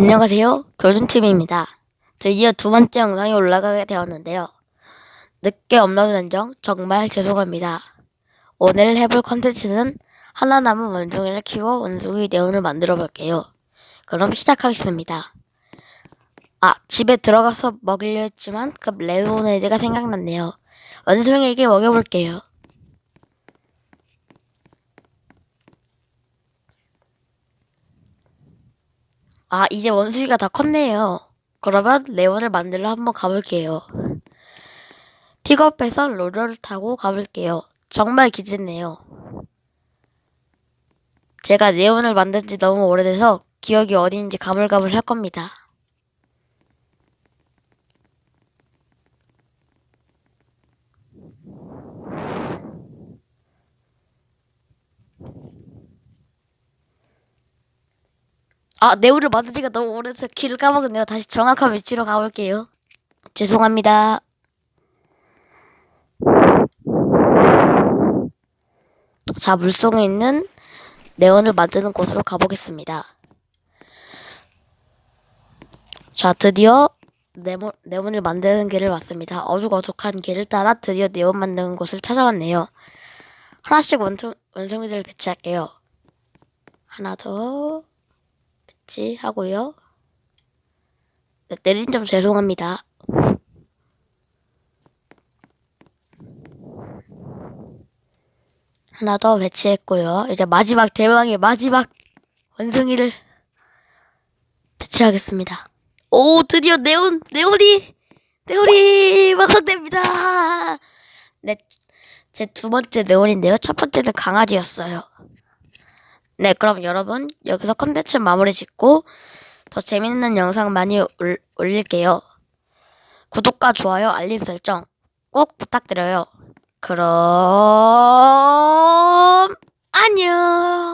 안녕하세요. 교준TV입니다. 드디어 두 번째 영상이 올라가게 되었는데요. 늦게 업로드된 점 정말 죄송합니다. 오늘 해볼 컨텐츠는 하나 남은 원숭이를 키워 원숭이 네온을 만들어 볼게요. 그럼 시작하겠습니다. 아, 집에 들어가서 먹으려 했지만 그 레모네이드가 생각났네요. 원숭이에게 먹여볼게요. 아, 이제 원숭이가 다 컸네요. 그러면 레온을 만들러 한번 가볼게요. 픽업해서 로저를 타고 가볼게요. 정말 기대되네요. 제가 네온을 만든 지 너무 오래돼서 기억이 어딘지 가물가물 할 겁니다. 아, 네온을 만든 지가 너무 오래돼서 길을 까먹었네요. 다시 정확한 위치로 가볼게요. 죄송합니다. 자, 물속에 있는 네온을 만드는 곳으로 가보겠습니다. 자, 드디어 네모, 네온을 만드는 길을 왔습니다. 어둑어둑한 길을 따라 드디어 네온 만드는 곳을 찾아왔네요. 하나씩 원숭, 원숭이들을 배치할게요. 하나 더 배치하고요. 네, 내린 점 죄송합니다. 하나 더 배치했고요. 이제 마지막 대왕의 마지막 원숭이를 배치하겠습니다. 오, 드디어 네온, 네온이, 네온이 완성됩니다. 네, 제 두 번째 네온인데요. 첫 번째는 강아지였어요. 네, 그럼 여러분 여기서 컨텐츠 마무리 짓고 더 재밌는 영상 많이 올, 올릴게요. 구독과 좋아요, 알림 설정 꼭 부탁드려요. 그럼 안녕.